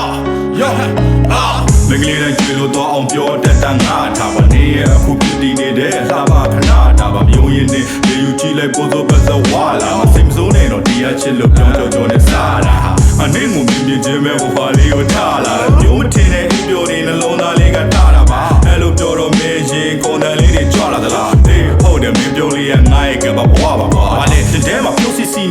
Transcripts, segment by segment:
yo yo အာမင်္ဂလာကျွေလို့တော့အောင်ပြောတတ်တာငါထားပါနေရဲ့အခုပြတည်နေတဲ့လှပါခဏဒါပါမျိုးရင်းနဲ့ရေယူကြည့်လိုက်ပို့သောပတ်စဝါလာမစိမစိုးနဲ့တော့တရားချစ်လို့ပြောတော့တော့နဲ့စားတာအနေငုံမြင်မြင်ချင်းပဲဟိုပါလေးကိုထားလာမျိုးမထင်တဲ့အိမ်ပြောနေနှ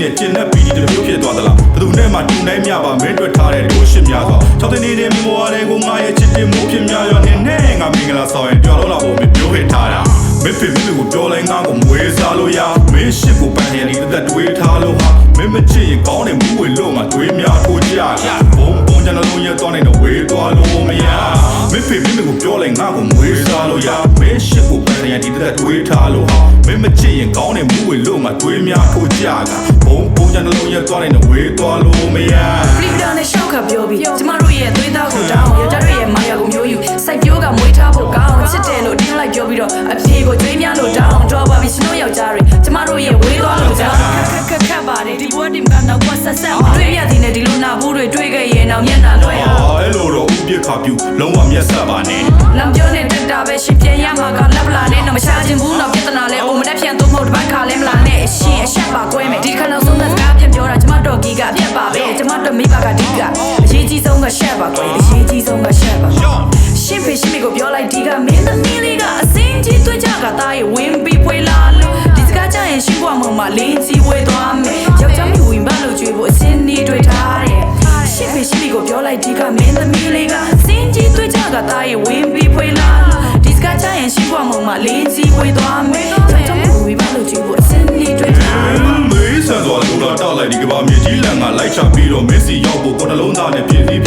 နဲ့ကျင်တဲ့ပီဒီတစ်မျိုးဖြစ်သွားသလားဘယ်သူနဲ့မှတူနိုင်မြပါမင်းတွေ့ထားတဲ့ဒိုးရှစ်များစွာ၆သိန်းနေတဲ့မော်ရဲကိုငါရဲ့ချစ်တင်မှုဖြစ်များရောနေနဲ့ငါမင်္ဂလာဆောင်ရင်ကြော်တော့လာဖို့မပြောခဲ့ထားတာမင်းဖေမင်းကိုပြောလိုက်ငါကိုမွေးစားလို့ရမင်းရှစ်ကိုပန်းရည်တဲ့တက်တွေးထားလို့ဟာမင်းမချစ်ရင်ကောင်းတယ်မူးဝင်လို့ငါတွေးများထိုးကြရ ဘုံဘုံကျွန်တော်လုံးရတော့နေတော့ဝေးသွားလို့မရမင်းဖေမင်းကိုပြောလိုက်ငါကိုမွေးစားလို့ရမင်းရှစ်ကိုပန်းရည်တဲ့တက်တွေးထားလို့ဟာမင်းမချစ်ရင်ကောင်းတယ်မူးဝင်လို့ငါတွေးများထိုးကြကဘုံဘုံကျွန်တော်လုံးရတော့နေတော့ဝေးသွားလို့မရပရိပဒနဲ့ရှောက်ကပြောပြီးကျမတို့ရဲ့သွေးသားကိုတောင်းယောက်ျားတို့ရဲ့မာယာကိုမျိုးယူစိုက်ပျိုးကမွေးထားဖို့ကောင်းချစ်တယ်လို့တင်းလိုက်ပြောပြီးတော့အဖြေကိုကျွေးများလို့တောင်းတော့ပါပြီရှင်တို့ယောက်ျားတွေကျမတို့ရဲ့ဝေးသွားလို့ကြောင်းခက်ခက်ခက်ပါတယ်ဒီဘဝဒီမှာတော့ဆက်ဆက် ပြစ်ခါပြူလုံးဝမျက်ဆက်ပါနဲ့လမ်းပြောနေတက်တာပဲရှင်ပြန်ရမှာကလက်ပလာနဲ့တော့မရှာချင်ဘူးတော့ပြဿနာလဲအိုမတက်ပြန်သုံးဖို့တစ်ပတ်ခါလဲမလာနဲ့အရှင်အဆက်ပါကွဲမယ်ဒီခါနောက်ဆုံးသက်စကားပြန်ပြောတာကျမတို့ဂီကအပြတ်ပါပဲကျမတို့မိဘကဒီကအရေးကြီးဆုံးကရှက်ပါကွယ်အရေးကြီးဆုံးကရှက်ပါရှင်ဖေရှင်မေကိုပြောလိုက်ဒီကမင်းသမီးလေးကအစင်းကြီးတွေ့ကြကသားရဲ့ဝင်းပြီးဖွေလာလို့ဒီစကားကြရင်ရှိဖို့မမလင်းကြီးဝဲသွားမယ်ယောက်ျားမိဝင်ပါလို့ကြွေးဖို့အစင်းကြီးတွေ့ထားတယ်ရှင်ဖေရှင်မေကိုပြောလိုက်ဒီကမင်းသမီးလေးကအစင်း ကြီးတွေ့ကြကသားရဲ့ဝင်းပြီးဖွေလာလို့ဒီစကားကြရင်ရှိဖို့မမလင်းကြီးဝဲသွားမယ်ယောက်ျားမိဝင်ပါလို့ကြွေးဖို့အစင်းကြီးတွေ့ထားတယ်မေးဆန်စွာလူလာတောက်လိုက်ဒီကဘာမြေကြီးလန်ကလိုက်ချပြီးတော့မက်ဆီရောက်ဖို့ကိုယ်နှလုံးသားနဲ့ပြည့်စည်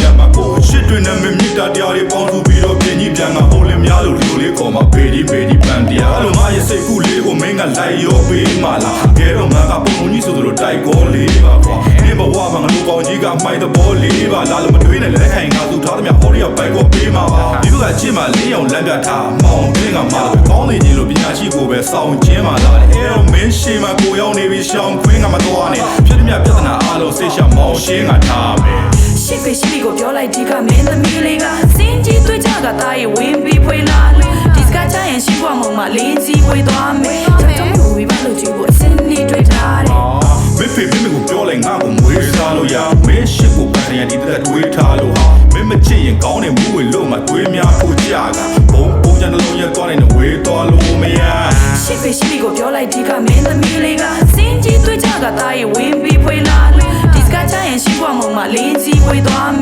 ကိုမင်းကလိုက်ရောပေးမှလားကဲတော့ငါကပုံပုံကြီးဆိုသလိုတိုက်ကောလေးပါကွာနင်းဘဝမှာငါလူကောင်းကြီးကမိုက်တဲ့ဘောလေးပါလာလို့မတွေးနဲ့လက်ခိုင်ငါသူထားသမျှဟောရီယာပိုက်ကိုပေးမှာပါဒီလိုကချစ်မှလေးအောင်လမ်းပြထားမောင်တွင်းကမှလို့ကောင်းနေခြင်းလို့ပညာရှိကိုပဲစောင့်ခြင်းမှလာတယ်အဲတော့မင်းရှိမှကိုရောက်နေပြီရှောင်းခွင်းကမသွားနဲ့ဖြစ်သည်မြပြဿနာအားလုံးစိတ်ရှမောင်ရှင်းကထားမယ်ရှစ်ဖေရှိကိုပြောလိုက်ဒီကမင်းသမီးလေးကစင်းကြီးတွေ့ကြကသားရဲ့ဝင်းပြီးဖွေလာလို့ဒီစကားကြရင်ရှိဖို့မမလင်းကြီးဝေးသွားမယ် ငါ့ကိုမွေးစားလို့ရမင်းရှစ်ကိုပန်ရန်ဒီသက်တွေးထားလို့ဟာမင်းမချစ်ရင်ကောင်းတယ်မူဝင်လို့မှတွေးများကိုကြကဘုံပုံကြနှလုံးရက်သွားနေတဲ့ဝေးသွားလို့မရရှစ်ပဲရှစ်ဒီကိုပြောလိုက်ဒီကမင်းသမီးလေးကစင်းကြီးတွေးကြကသားရဲ့ဝင်းပြီးဖွေးလာလို့ဒီစကားချရင်ရှိဖို့မှမလင်းကြီးဖွေးသွားမ